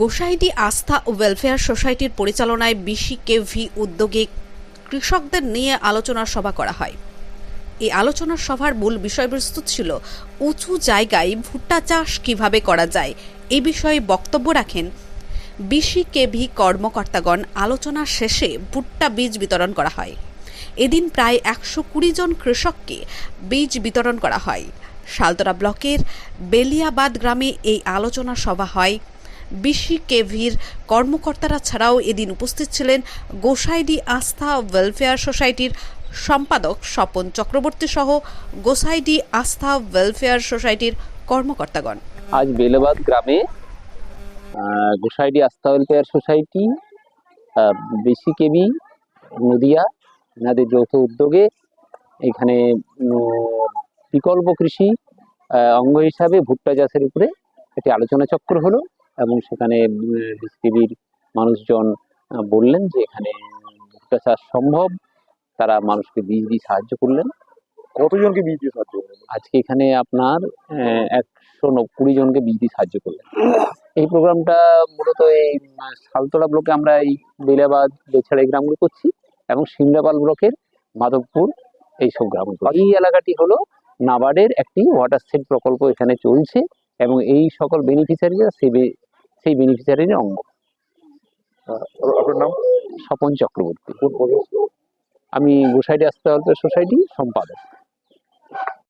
গোসাইডি আস্থা ও ওয়েলফেয়ার সোসাইটির পরিচালনায় বিসি কেভি উদ্যোগে কৃষকদের নিয়ে আলোচনা সভা করা হয়। এই আলোচনা সভার মূল বিষয়বস্তু ছিল উঁচু জায়গায় ভুট্টা চাষ কীভাবে করা যায়, এ বিষয়ে বক্তব্য রাখেন বিসি কেভি কর্মকর্তাগণ। আলোচনা শেষে ভুট্টা বীজ বিতরণ করা হয়। এদিন প্রায় একশো কুড়ি জন কৃষককে বীজ বিতরণ করা হয়। শালতরা ব্লকের বেলিয়াবাদ গ্রামে এই আলোচনা সভা হয়। বিসি কেভির কর্মকর্তারা ছাড়াও এদিন উপস্থিত ছিলেন গোসাইডি আস্থা ওয়েলফেয়ার সোসাইটির সম্পাদক স্বপন চক্রবর্তী সহ গোসাইডি আস্থা ওয়েলফেয়ার সোসাইটির কর্মকর্তাগণ। আজ বেলেবাদ গ্রামে গোসাইডি আস্থা ওয়েলফেয়ার সোসাইটি আহ, বেশি কেবি নদিয়া এনাদের যৌথ উদ্যোগে এখানে বিকল্প কৃষি অঙ্গ হিসাবে ভুট্টা চাষের উপরে একটি আলোচনা চক্র হলো। এবং সেখানে বিসিবির মানুষজন বললেন যে এখানে ভুট্টা চাষ সম্ভব। তারা মানুষকে বীজ দিয়ে সাহায্য করলেন। কতজনকে বীজ দিয়ে সাহায্য করবেন আজকে এখানে আপনার একশো কুড়ি জনকে বীজ দিয়ে সাহায্য করলেন। এই প্রোগ্রামটা মূলত এই সালতোলা ব্লকে আমরা এই বেলাবাদ বেছাড়া এই গ্রামগুলো করছি এবং সিমলাপাল ব্লকের মাধবপুর এইসব গ্রামগুলো এই এলাকাটি হলো নাবার্ডের একটি ওয়াটার সেট প্রকল্প এখানে চলছে এবং এই সকল বেনিফিশিয়ারিরা সেই বে- সেই বেনিফিশিয়ারির অঙ্গ। আপনার নাম? স্বপন চক্রবর্তী। আমি গোসাইডি আসতে ওয়েলফেয়ার সোসাইটি সম্পাদক।